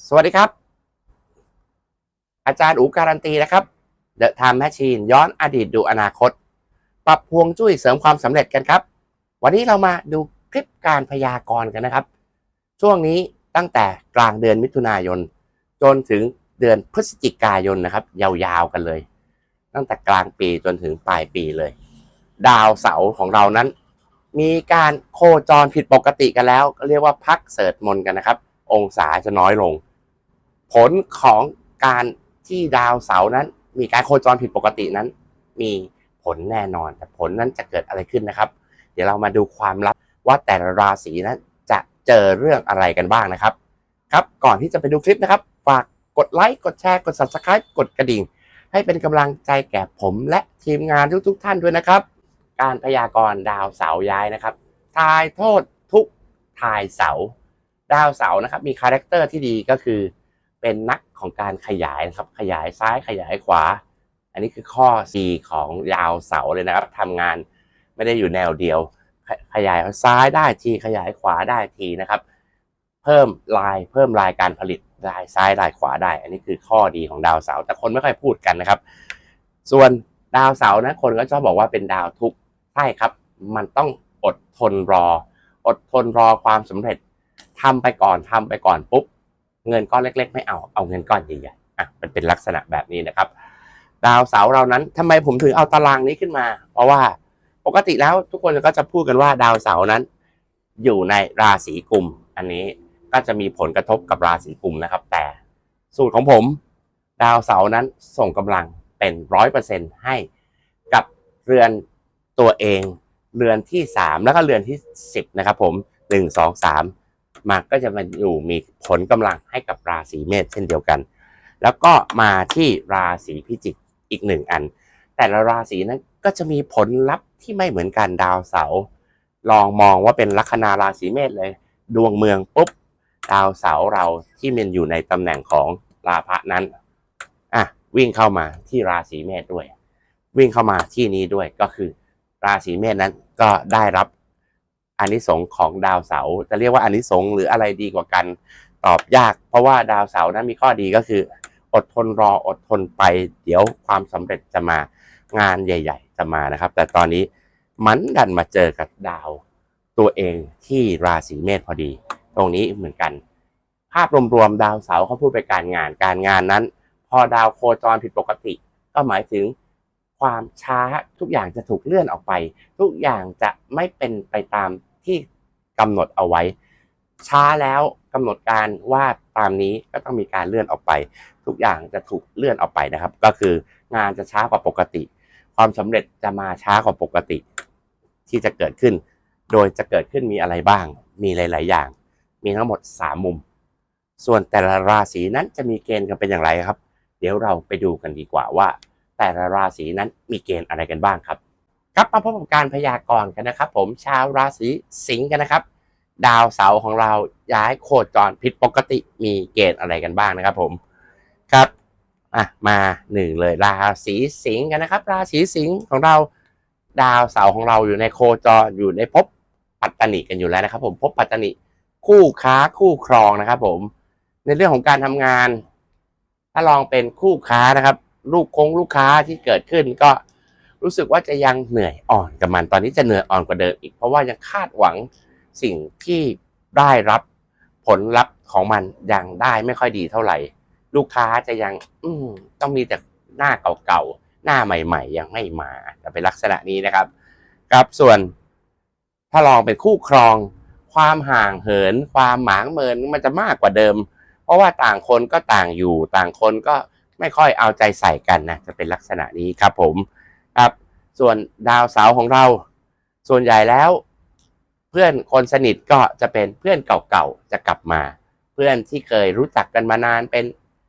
สวัสดีครับ อาจารย์อูการันตีนะครับ The Time Machine ย้อนอดีตดูอนาคต ปรับพวงจุ้ยเสริมความสำเร็จกันครับ วันนี้เรามาดูคลิปการพยากรณ์กันนะครับ ช่วงนี้ตั้งแต่กลางเดือนมิถุนายน จนถึงเดือนพฤศจิกายนนะครับ ยาวๆกันเลย ตั้งแต่กลางปีจนถึงปลายปีเลย ดาวเสาร์ของเรานั้น มีการโคจรผิดปกติกันแล้ว ก็เรียกว่าพักเสดมนกันนะครับ องศาจะน้อยลง ผลของการที่ดาวเสาร์นั้น มีการโคจรผิดปกตินั้น มีผลแน่นอน แต่ผลนั้นจะเกิดอะไรขึ้นนะครับ เดี๋ยวเรามาดูความลับว่าแต่ละราศีนั้นจะเจอเรื่องอะไรกันบ้างนะครับ ครับก่อนที่จะไปดูคลิปนะครับ ฝากกดไลค์กดแชร์กด subscribe กดกระดิ่ง ให้เป็นกำลังใจแก่ผมและทีมงานทุกๆท่านด้วยนะครับ การพยากรณ์ดาวเสาร์ย้ายนะครับทายโทษทุกทายเสาร์ ดาวเสาร์นะครับมีคาแรคเตอร์ที่ดีก็คือ เป็นนักของการขยายนะครับขยายซ้ายขยายขวา อันนี้คือข้อ C ของดาวเสาร์เลยนะครับทำงานไม่ได้อยู่แนวเดียว ขยายซ้ายได้ทีขยายขวาได้ทีนะครับ เพิ่มลายเพิ่มลายการผลิตลายซ้ายลายขวาได้ อันนี้คือข้อดีของดาวเสาร์แต่คนไม่ค่อยพูดกันนะครับ ส่วนดาวเสาร์นะคนก็ชอบบอกว่าเป็นดาวทุกข์ใช่ครับ มันต้องอดทนรอ อดทนรอความสำเร็จ ทำไปก่อนทำไปก่อนปุ๊บ เงินก้อนเล็ก ๆ ไม่เอาเอาเงินก้อนใหญ่ๆอะมันเป็นลักษณะแบบนี้นะครับ ดาวเสาร์เรานั้นทำไมผมถึงเอาตารางนี้ขึ้นมา เพราะว่าปกติแล้วทุกคนก็จะพูดกันว่าดาวเสาร์นั้น อยู่ในราศีกุม อันนี้ก็จะมีผลกระทบกับราศีกุมนะครับ แต่สูตรของผม ดาวเสาร์นั้นส่งกำลังเป็นร้อยเปอร์เซ็นให้กับเรือนตัวเอง เรือนที่สามแล้วก็เรือนที่สิบนะครับผมหนึ่งสองสาม มาก็จะมาอยู่มีผลกำลังให้กับราศีเมษเช่นเดียวกัน แล้วก็มาที่ราศีพิจิกอีกหนึ่งอัน แต่ละราศีนั้นก็จะมีผลลัพธ์ที่ไม่เหมือนกันดาวเสาร์ลองมองว่าเป็นลัคนาราศีเมษเลย ดวงเมืองปุ๊บดาวเสาร์เราที่มันอยู่ในตำแหน่งของราพะนั้นอะวิ่งเข้ามาที่ราศีเมษด้วย วิ่งเข้ามาที่นี้ด้วยก็คือ ราศีเมษนั้นก็ได้รับ อานิสงส์ของดาวเสาร์จะเรียกว่าอานิสงส์หรืออะไรดีกว่ากันตอบยาก เพราะว่าดาวเสาร์นั้นมีข้อดีก็คือ อดทนรออดทนไป เดี๋ยวความสำเร็จจะมางานใหญ่ ๆ จะมานะครับ แต่ตอนนี้มันดันมาเจอกับดาวตัวเองที่ราศีเมษพอดี ตรงนี้เหมือนกัน ภาพรวมๆดาวเสาร์เขาพูดไปการงานการงานนั้น พอดาวโคจรผิดปกติ ก็หมายถึงความช้าทุกอย่างจะถูกเลื่อนออกไป ทุกอย่างจะไม่เป็นไปตาม ที่กำหนดเอาไว้ ช้าแล้วกำหนดการว่าตามนี้ก็ต้องมีการเลื่อนออกไป ทุกอย่างจะถูกเลื่อนออกไปนะครับ ก็คืองานจะช้ากว่าปกติ ความสำเร็จจะมาช้ากว่าปกติ ที่จะเกิดขึ้น โดยจะเกิดขึ้นมีอะไรบ้าง มีหลาย ๆ อย่าง มีทั้งหมด 3 มุม ส่วนแต่ละราศีนั้นจะมีเกณฑ์กันเป็นอย่างไรครับ เดี๋ยวเราไปดูกันดีกว่าว่า แต่ละราศีนั้นมีเกณฑ์อะไรกันบ้างครับ ครับมาพบกับการพยากรณ์กันนะครับ ผมชาวราศีสิงห์กันนะครับ ดาวเสาร์ของเราย้ายโคจรผิดปกติมีเกณฑ์อะไรกันบ้างนะครับ ผมครับอะมาหนึ่งเลยราศีสิงห์กันนะครับ ราศีสิงห์ของเราดาวเสาร์ของเราอยู่ในโคจรอยู่ในภพปัตตนิกันอยู่แล้วนะครับ ผมภพปัตตนิคู่ค้าคู่ครองนะครับ ผม ในเรื่องของการทำงาน ถ้าลองเป็นคู่ค้านะครับ ลูกคงลูกค้าที่เกิดขึ้นก็ รู้สึกว่าจะยังเหนื่อยอ่อนกับมันตอนนี้จะเหนื่อยอ่อนกว่าเดิมอีก เพราะว่ายังคาดหวังสิ่งที่ได้รับผลลัพธ์ของมันยังได้ไม่ค่อยดีเท่าไหร่ ลูกค้าจะยัง อืต้องมีแต่หน้าเก่าๆหน้าใหม่ ๆ ยังไม่มาจะเป็นลักษณะนี้นะครับ ครับส่วน ถ้าลองเป็นคู่ครอง ความห่างเหิน ความหมางเมินมันจะมากกว่าเดิม เพราะว่าต่างคนก็ต่างอยู่ ต่างคนก็ไม่ค่อยเอาใจใส่กันนะจะเป็นลักษณะนี้ครับผม ครับ ส่วนดาวเสาร์ของเรา ส่วนใหญ่แล้ว เพื่อนคนสนิทก็จะเป็นเพื่อนเก่าๆจะกลับมา เพื่อนที่เคยรู้จักกันมานานเป็น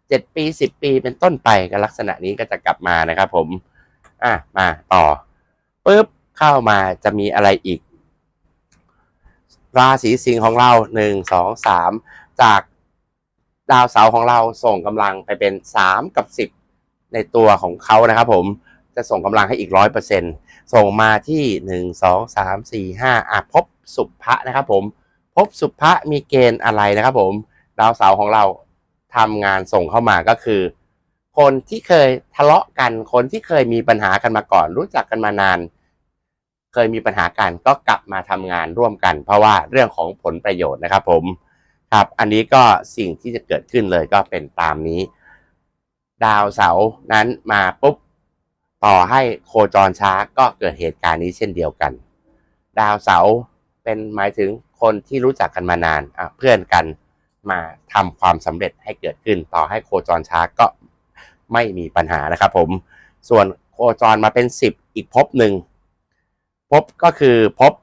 เจ็ดปีสิบปีเป็นต้นไปกับลักษณะนี้ก็จะกลับมานะครับ ผม อะมาต่อปุ๊บเข้ามาจะมีอะไรอีก ราศีสิงห์ของเราหนึ่งสองสามจากดาวเสาร์ของเราส่งกำลังไปเป็นสามกับสิบในตัวของเขานะครับ ผม จะส่งกำลังให้อีกร้อยเปอร์เซ็นส่งมาที่หนึ่งสองสามสี่ห้าอะพบสุภะนะครับผม พบสุภะมีเกณฑ์อะไรนะครับผม ดาวเสาร์ของเราทำงานส่งเข้ามาก็คือ คนที่เคยทะเลาะกัน คนที่เคยมีปัญหากันมาก่อน รู้จักกันมานาน เคยมีปัญหากันก็กลับมาทำงานร่วมกัน เพราะว่าเรื่องของผลประโยชน์นะครับผมครับอันนี้ก็สิ่งที่จะเกิดขึ้นเลยก็เป็นตามนี้ ดาวเสาร์นั้นมาปุ๊บ ต่อให้โคจรช้าก็เกิดเหตุการณ์นี้เช่นเดียวกัน ดาวเสาร์เป็นหมายถึงคนที่รู้จักกันมานานเพื่อนกันมาทำความสำเร็จให้เกิดขึ้น ต่อให้โคจรช้าก็ไม่มีปัญหานะครับผมส่วนโคจรมาเป็นสิบอีกภพหนึ่งภพก็คือภพ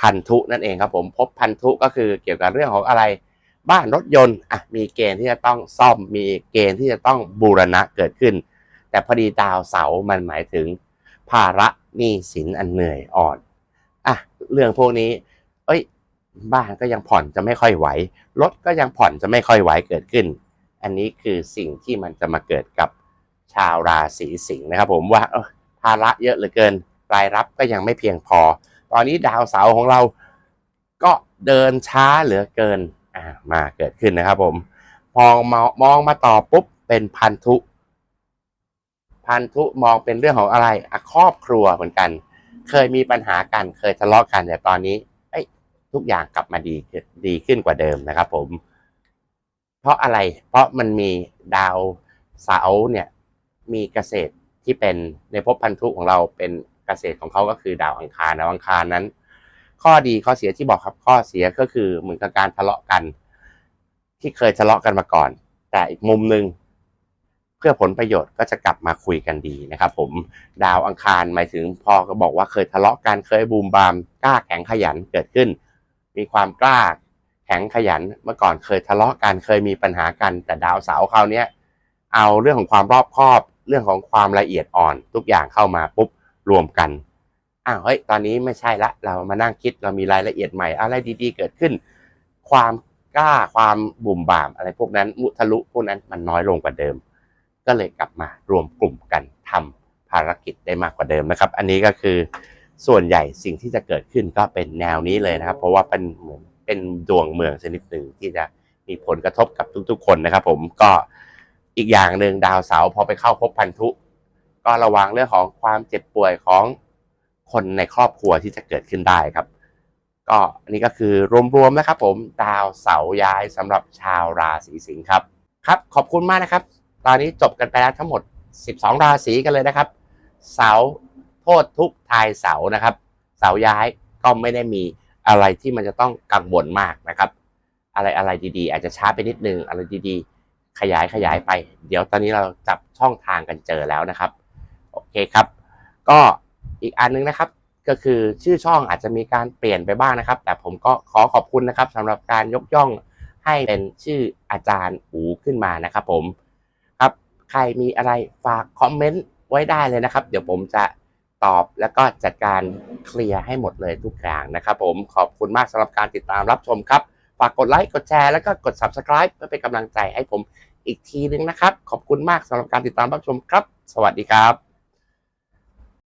พันธุนั่นเองครับผมภพพันธุก็คือเกี่ยวกับเรื่องของอะไร บ้านรถยนต์อะมีเกณฑ์ที่จะต้องซ่อมมีเกณฑ์ที่จะต้องบูรณะเกิดขึ้น แต่พอดีดาวเสาร์มันหมายถึง ภาระหนี้สินอันเหนื่อยอ่อนอะเรื่องพวกนี้ เอ้ย บ้านก็ยังผ่อนจะไม่ค่อยไหวรถก็ยังผ่อนจะไม่ค่อยไหวเกิดขึ้น อันนี้คือสิ่งที่มันจะมาเกิดกับชาวราศีสิงห์นะครับ ผมว่าภาระเยอะเหลือเกิน รายรับก็ยังไม่เพียงพอ ตอนนี้ดาวเสาร์ของเราก็เดินช้าเหลือเกินอ่ามาเกิดขึ้นนะครับผมมองมองมาต่อปุ๊บเป็นพันธุ พันธุมองเป็นเรื่องของอะไรอะครอบครัวเหมือนกัน เคยมีปัญหากันเคยทะเลาะกันแต่ตอนนี้เอ้ทุกอย่างกลับมาดีขึ้นดีขึ้นกว่าเดิมนะครับ ผม เพราะอะไร เพราะมันมีดาวเสาเนี่ย มีเกษตรที่เป็นในภพพันธุของเราเป็นเกษตรของเขาก็คือดาวอังคารดาวอังคารนั้น ข้อดีข้อเสียที่บอกครับ ข้อเสียก็คือเหมือนกับการทะเลาะกัน ที่เคยทะเลาะกันมาก่อน แต่อีกมุมหนึ่ง พื่อผลประโยชน์ก็จะกลับมาคุยกันดีนะครับผมดาวอังคารหมายถึงพอก็บอกว่าเคยทะเลาะกันเคยบูมบามกล้าแข็งขยันเกิดขึ้น มีความกล้าแข็งขยันเมื่อก่อนเคยทะเลาะกันเคยมีปัญหากัน แต่ดาวเสาร์คราวนี้เอาเรื่องของความรอบคอบ เรื่องของความละเอียดอ่อน ทุกอย่างเข้ามาปุ๊บรวมกันอ้าวเฮ้ยตอนนี้ไม่ใช่ละ เรามานั่งคิดเรามีรายละเอียดใหม่อะไรดีๆ เกิดขึ้น ความกล้าความบุ่มบามอะไรพวกนั้นมุทะลุพวกนั้นมันน้อยลงกว่าเดิม ก็เลยกลับมารวมกลุ่มกันทำภารกิจได้มากกว่าเดิมนะครับ อันนี้ก็คือส่วนใหญ่สิ่งที่จะเกิดขึ้นก็เป็นแนวนี้เลยนะครับ เพราะว่าเป็นเหมือนเป็นดวงเมืองชนิดหนึ่งที่จะมีผลกระทบกับทุกๆ คนนะครับ ผมก็อีกอย่างหนึ่งดาวเสาร์พอไปเข้าพบพันธุ ก็ระวังเรื่องของความเจ็บป่วยของคนในครอบครัวที่จะเกิดขึ้นได้ครับ ก็อันนี้ก็คือรวมๆนะครับ ผมดาวเสาร์ย้ายสำหรับชาวราศีสิงห์ครับ ครับ ขอบคุณมากนะครับ ตอนนี้จบกันไปแล้วทั้งหมด 12 ราศีกันเลยนะครับ เสาโทษทุกทายเสานะครับ เสาย้ายก็ไม่ได้มีอะไรที่มันจะต้องกังวลมากนะครับ อะไรอะไรดีๆ อาจจะช้าไปนิดนึงอะไรดีๆ ขยายขยายไป เดี๋ยวตอนนี้เราจับช่องทางกันเจอแล้วนะครับ โอเคครับ ก็อีกอันนึงนะครับก็คือชื่อช่องอาจจะมีการเปลี่ยนไปบ้างนะครับ แต่ผมก็ขอขอบคุณนะครับสำหรับการยกย่องให้เป็นชื่ออาจารย์อูขึ้นมานะครับผม ใครมีอะไรฝากคอมเมนต์ไว้ได้เลยนะครับ เดี๋ยวผมจะตอบแล้วก็จัดการเคลียร์ให้หมดเลยทุกอย่างนะครับผมขอบคุณมากสำหรับการติดตามรับชมครับ ฝากกดไลค์กดแชร์แล้วก็กด subscribe เพื่อเป็นกำลังใจให้ผมอีกทีนึงนะครับ ขอบคุณมากสำหรับการติดตามรับชมครับ สวัสดีครับ